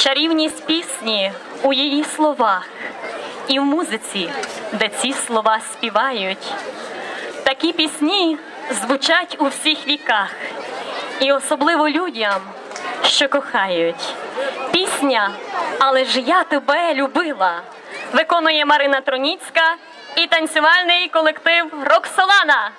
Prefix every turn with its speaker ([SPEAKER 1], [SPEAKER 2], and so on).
[SPEAKER 1] чарівність пісні у її словах і в музиці, де ці слова співають. Такі пісні звучать у всіх віках, і особливо людям, що кохають. Пісня, але ж я тебе любила, виконує Марина Троніцька і танцювальний колектив Роксолана.